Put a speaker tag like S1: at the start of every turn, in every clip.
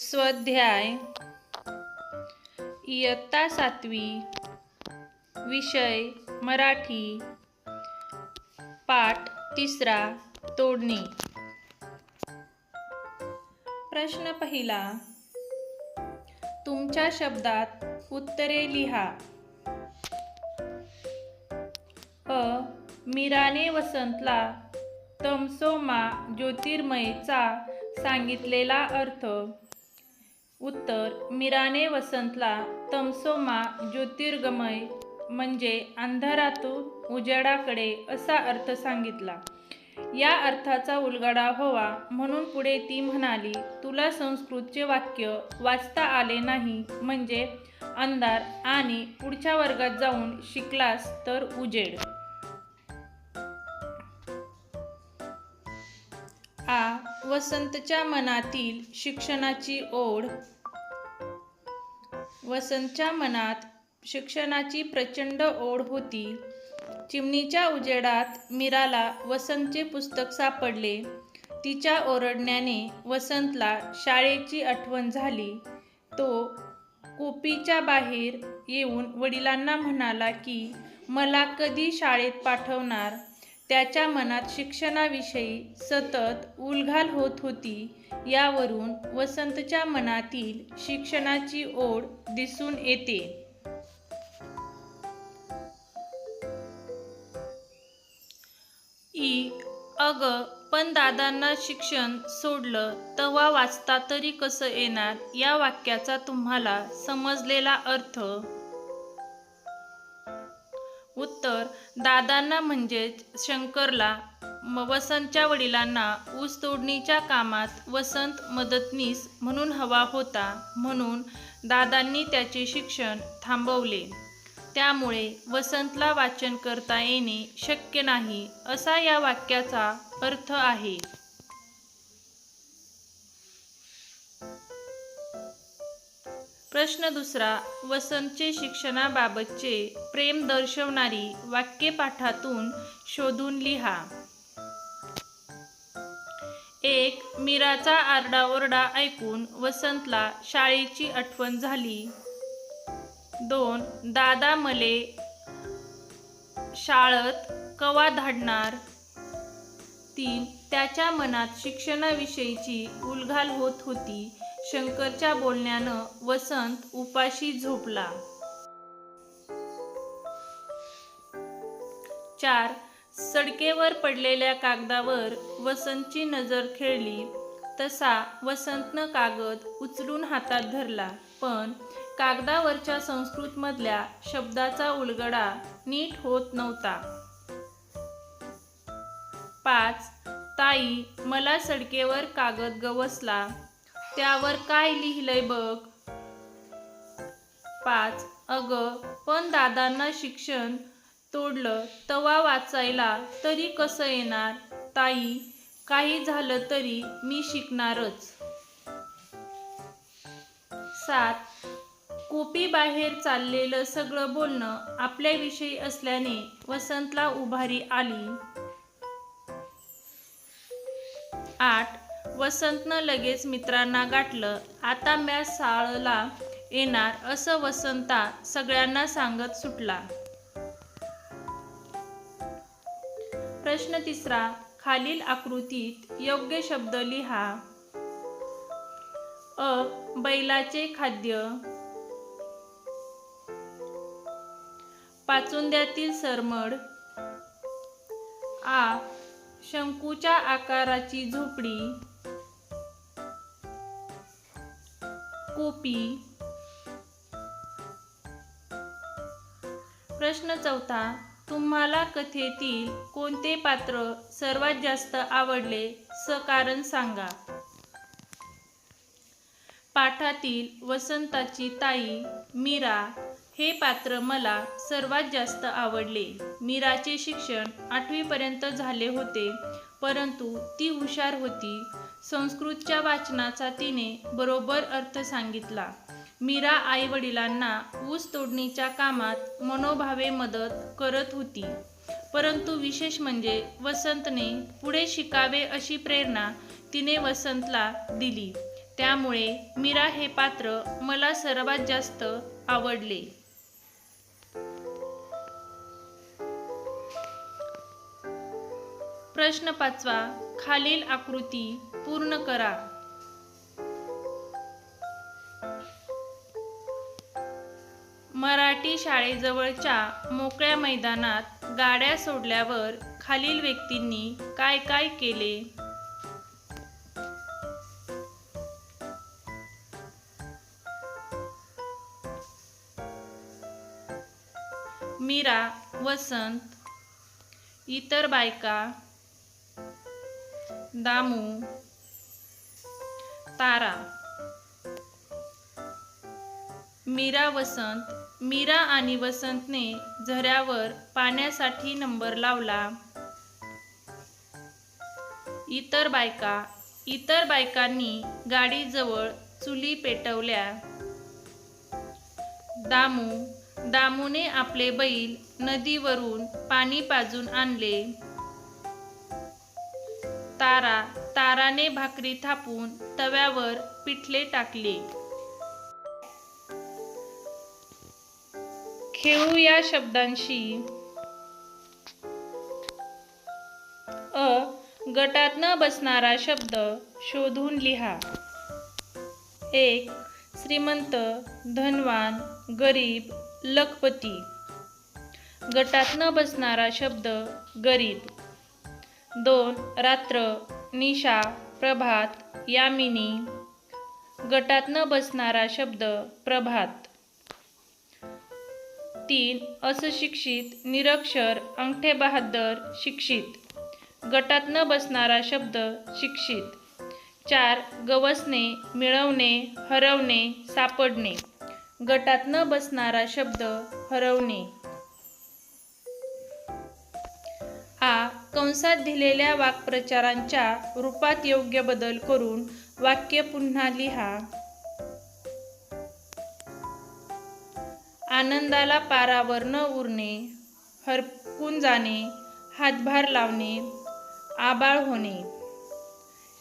S1: स्वाध्याय. इयत्ता सातवी. विषय मराठी. पाठ तिसरा तोडणी. प्रश्न पहिला. तुमच्या शब्दात उत्तरे लिहा. अ. मीराने वसंतला तमसोमा ज्योतिर्मयचा सांगितलेला अर्थ उत्तर मीराने वसंतला तमसोमा ज्योतिर्गमय म्हणजे अंधारातून उजेडाकडे असा अर्थ सांगितला. या अर्थाचा उलगडा होवा म्हणून पुढे ती म्हणाली तुला संस्कृतचे वाक्य वाचता आले नाही म्हणजे अंधार आणि पुढच्या वर्गात जाऊन शिकलास तर उजेड. आ वसंतच्या मनातील शिक्षणाची ओढ. वसंतच्या मनात शिक्षणाची प्रचंड ओढ होती. चिमणीच्या उजेडात मीराला वसंतचे पुस्तक सापडले. तिच्या ओरडण्याने वसंतला शाळेची आठवण झाली. तो कोपीच्या बाहेर येऊन वडिलांना म्हणाला की मला कधी शाळेत पाठवणार? त्याच्या मनात शिक्षणाविषयी सतत उलघाल होत होती यावरून वसंतच्या मनातील शिक्षणाची ओढ दिसून येते. ई. अग पण दादांना शिक्षण सोडलं तवा वाचता तरी कसं येणार या वाक्याचा तुम्हाला समजलेला अर्थ? उत्तर दादांना म्हणजेच शंकरला म- वसंतच्या वडिलांना ऊस तोडणीच्या कामात वसंत मदतनीस म्हणून हवा होता म्हणून दादांनी त्याचे शिक्षण थांबवले. त्यामुळे वसंतला वाचन करता येणे शक्य नाही असा या वाक्याचा अर्थ आहे. प्रश्न दुसरा वसंतचे शिक्षणाबाबतचे प्रेम दर्शवणारी वाक्यपाठातून शोधून लिहा. एक मीराचा आरडाओरडा ऐकून वसंतला शाळेची आठवण झाली. दोन दादा मले शाळत कवा धाडणार? तीन त्याच्या मनात शिक्षणाविषयीची उलघाल होत होती. शंकरच्या बोलण्यानं वसंत उपाशी झोपला. चार सडकेवर पडलेल्या कागदावर वसंतची नजर खेळली. तसा वसंतनं कागद उचलून हातात धरला पण कागदावरच्या संस्कृतमधल्या शब्दाचा उलगडा नीट होत नव्हता. पाच ताई मला सडकेवर कागद गवसला. त्यावर काय लिहिलंय बघ? पाच. अग पण दादांना शिक्षण तोडलं तवा वाचायला तरी कसं येणार? ताई काही झालं तरी मी शिकणारच. सात. कोपी बाहेर चाललेलं सगळं बोलणं आपल्याविषयी असल्याने वसंतला उभारी आली. आठ. वसंतनं लगेच मित्रांना गाठलं. आता म्या साळला येणार असं वसंता सगळ्यांना सांगत सुटला. प्रश्न तिसरा खालील आकृतीत योग्य शब्द लिहा. अ बैलाचे खाद्य. पाचुंद्यातील सरमड. आ शंकूच्या आकाराची झोपडी. कोपी. प्रश्न चौथा तुम्हाला कथेतील कोणते पात्र सर्वात जास्त आवडले? स कारण सांगा. पाठातील वसंताची ताई मीरा हे पात्र मला सर्वात जास्त आवडले. मीराचे शिक्षण आठवीपर्यंत झाले होते परंतु ती हुशार होती. संस्कृतच्या वाचनाचा तिने बरोबर अर्थ सांगितला. मीरा आई वडिलांना ऊस तोडणीच्या कामात मनोभावे मदत करत होती. परंतु विशेष म्हणजे वसंतने पुढे शिकावे अशी प्रेरणा तिने वसंतला दिली. त्यामुळे मीरा हे पात्र मला सर्वात जास्त आवडले. प्रश्न पाचवा खालील आकृती पूर्ण करा. मराठी शाळेजवळच्या मोकळ्या मैदानात गाड्या सोडल्यावर खालील व्यक्तींनी काय काय केले? मीरा वसंत इतर बायका दामू तारा मीरा वसंत मीरा आणि वसंतने झऱ्यावर पाण्यासाठी नंबर लावला. इतर बायका इतर बायकांनी गाडीजवळ चुली पेटवल्या. दामू दामूने आपले बैल नदीवरून पाणी पाजून आणले. तारा ताराने भाकरी थापून तव्यावर पिठले टाकले. खेळू या शब्दांशी. अ गटात न बसणारा शब्द शोधून लिहा. एक श्रीमंत धनवान गरीब लखपती. गटात न बसणारा शब्द गरीब. दोन रात्र निशा प्रभात यामिनी. गटात न बसणारा शब्द प्रभात. तीन असशिक्षित निरक्षर अंगठे बहादर शिक्षित. गटात न बसणारा शब्द शिक्षित. चार गवसणे मिळवणे हरवणे सापडणे. गटात न बसणारा शब्द हरवणे. आ कंसात दिलेल्या वाक्प्रचारांच्या रूपात योग्य बदल करून वाक्य पुन्हा लिहा. आनंदाला पारावर न उरणे हरपून जाणे हातभार लावणे आबाळ होणे.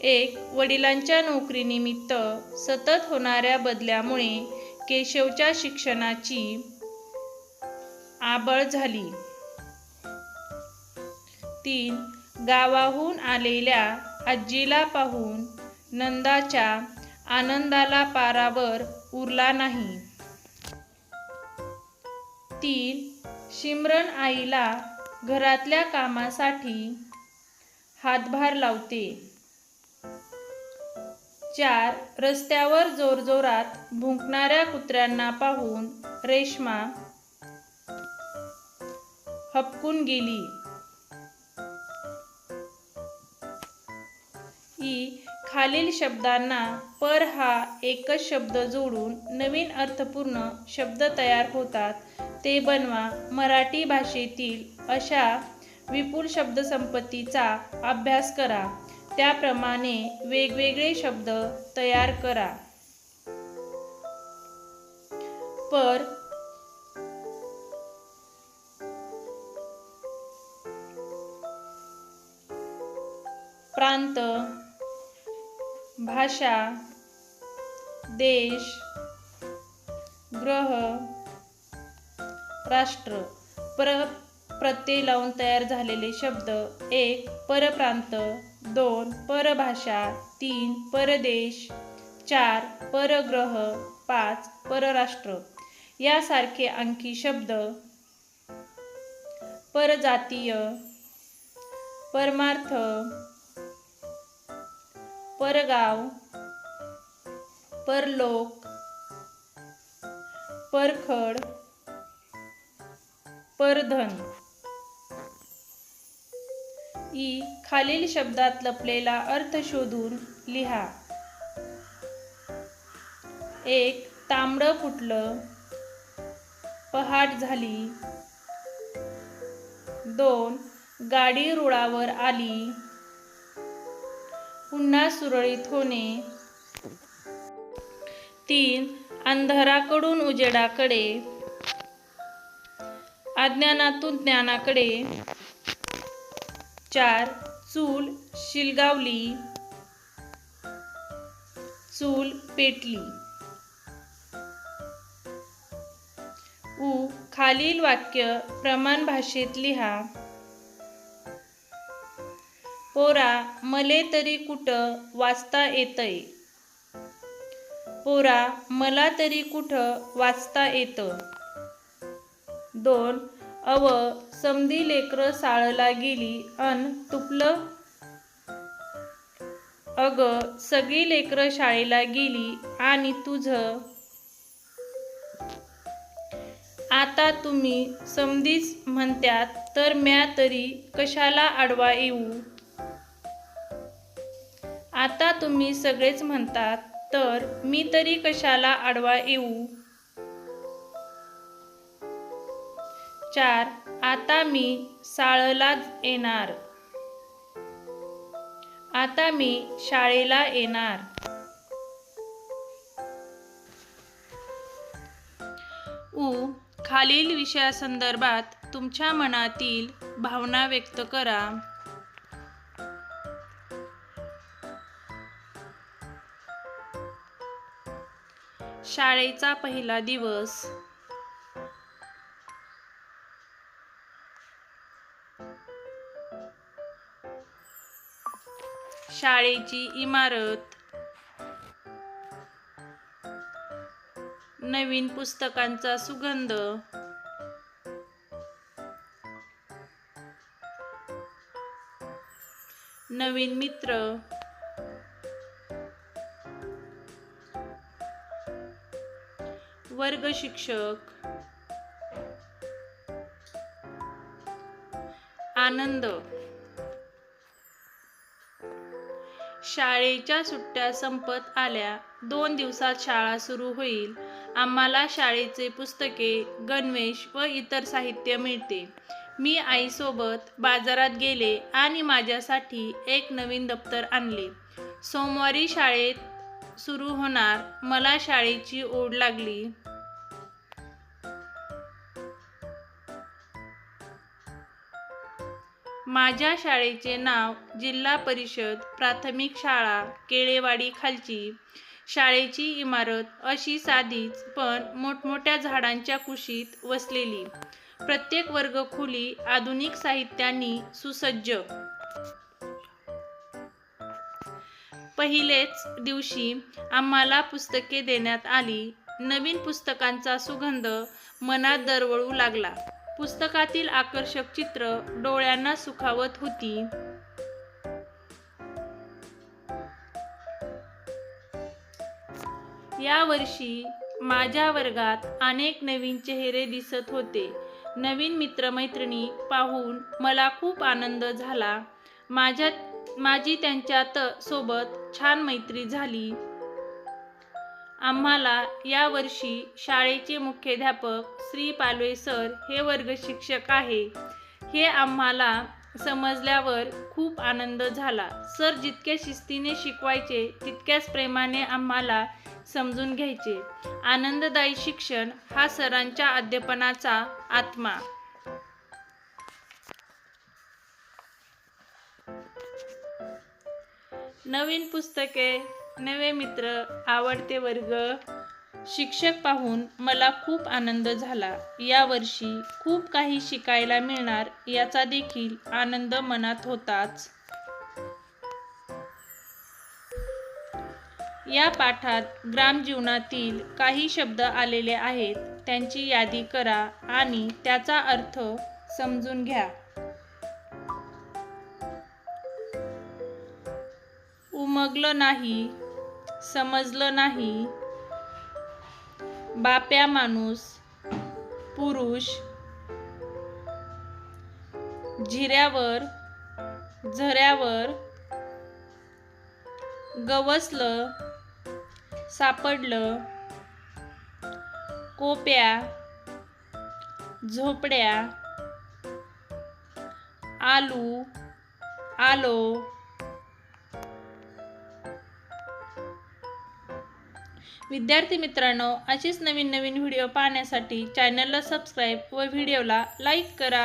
S1: एक वडिलांच्या नोकरीनिमित्त सतत होणाऱ्या बदल्यामुळे केशवच्या शिक्षणाची आबळ झाली. तीन गावाहून आलेल्या आजीला पाहून नंदाच्या आनंदाला पारावर उरला नाही. तीन शिमरन आईला घरातल्या कामासाठी हातभार लावते. चार रस्त्यावर जोरजोरात भुंकणाऱ्या कुत्र्यांना पाहून रेश्मा हपकून गेली. की खालील शब्दांना पर हा एकच शब्द जोडून नवीन अर्थपूर्ण शब्द तयार होतात. ते बनवा मराठी भाषेतील अशा विपुल शब्दसंपत्तीचा अभ्यास करा. त्याप्रमाणे वेगवेगळे शब्द तयार करा. पर प्रांत भाषा देश ग्रह राष्ट्र पर प्रत्यय लावून तयार झालेले शब्द एक परप्रांत दोन परभाषा तीन परदेश चार परग्रह पाच परराष्ट्र. यासारखे आणखी शब्द परजातीय परमार्थ परगाव परलोक परखड परधन. ई खालील शब्दात लपलेला अर्थ शोधून लिहा. एक तांबडं फुटलं. पहाट झाली. दोन गाडी रुळावर आली. पुन्हा सुरळीत होणे. तीन अंधाराकडून उजेडाकडे. अज्ञानातून ज्ञानाकडे. चार चूल शिलगावली. चूल पेटली. उ खालील वाक्य प्रमाण भाषेत लिहा. पोरा मले तरी कुठं वाचता येतंय? पोरा मला तरी कुठं वाचता येतं? दोन अव समधी लेकरं साळला गेली अन तुपलं? अग सगळी लेकरं शाळेला गेली आणि तुझं? आता तुम्ही समधीच म्हणत्यात तर म्या तरी कशाला आडवा येऊ? आता तुम्ही सगळेच म्हणतात तर मी तरी कशाला आडवा येऊ? चार आता मी साळला येणार. आता मी शाळेला येणार. उ खालील विषयासंदर्भात तुमच्या मनातील भावना व्यक्त करा. शाळेचा पहिला दिवस. शाळेची इमारत. नवीन पुस्तकांचा सुगंध. नवीन मित्र. वर्ग शिक्षक. आनंद. शाळेच्या सुट्ट्या संपत आल्या. दोन दिवसात शाळा सुरू होईल. आम्हाला शाळेचे पुस्तके गणवेश व इतर साहित्य मिळते. मी आईसोबत बाजारात गेले आणि माझ्यासाठी एक नवीन दप्तर आणले. सोमवारी शाळेत सुरू होणार. मला शाळेची ओढ लागली. माझ्या शाळेचे नाव जिल्हा परिषद प्राथमिक शाळा केळेवाडी खालची शाळेची इमारत अशी साधीच पण मोठमोठ्या झाडांच्या कुशीत वसलेली. प्रत्येक वर्ग खुली आधुनिक साहित्यानी सुसज्ज. पहिलेच दिवशी आम्हाला पुस्तके देण्यात आली. नवीन पुस्तकांचा सुगंध मनात दरवळू लागला. पुस्तकातील आकर्षक चित्र डोळ्यांना सुखावत होती. या वर्षी माझ्या वर्गात अनेक नवीन चेहरे दिसत होते. नवीन मित्रमैत्रिणी पाहून मला खूप आनंद झाला. माझ्या माझी त्यांच्यात सोबत छान मैत्री झाली. आम्हाला यावर्षी शाळेचे मुख्याध्यापक श्री पालवे सर हे वर्ग शिक्षक आहे. हे आम्हाला समजल्यावर खूप आनंद झाला. सर जितक्या शिस्तीने शिकवायचे तितक्याच प्रेमाने आम्हाला समजून घ्यायचे. आनंददायी शिक्षण हा सरांच्या अध्यापनाचा आत्मा. नवीन पुस्तके नवे मित्र आवडते वर्ग शिक्षक पाहून मला खूप आनंद झाला. यावर्षी खूप काही शिकायला मिळणार याचा देखील आनंद मनात होताच. या पाठात ग्रामजीवनातील काही शब्द आलेले आहेत. त्यांची यादी करा आणि त्याचा अर्थ समजून घ्या. उमगलं नाही समजलं नाही. बाप्या माणूस पुरुष झिऱ्यावर झऱ्यावर गवसलं सापडलं कोप्या झोपड्या आलू आलो विद्यार्थी मित्रांनो अशीच नवीन नवीन व्हिडिओ पाहण्यासाठी चॅनलला सबस्क्राईब व व्हिडिओला लाईक करा.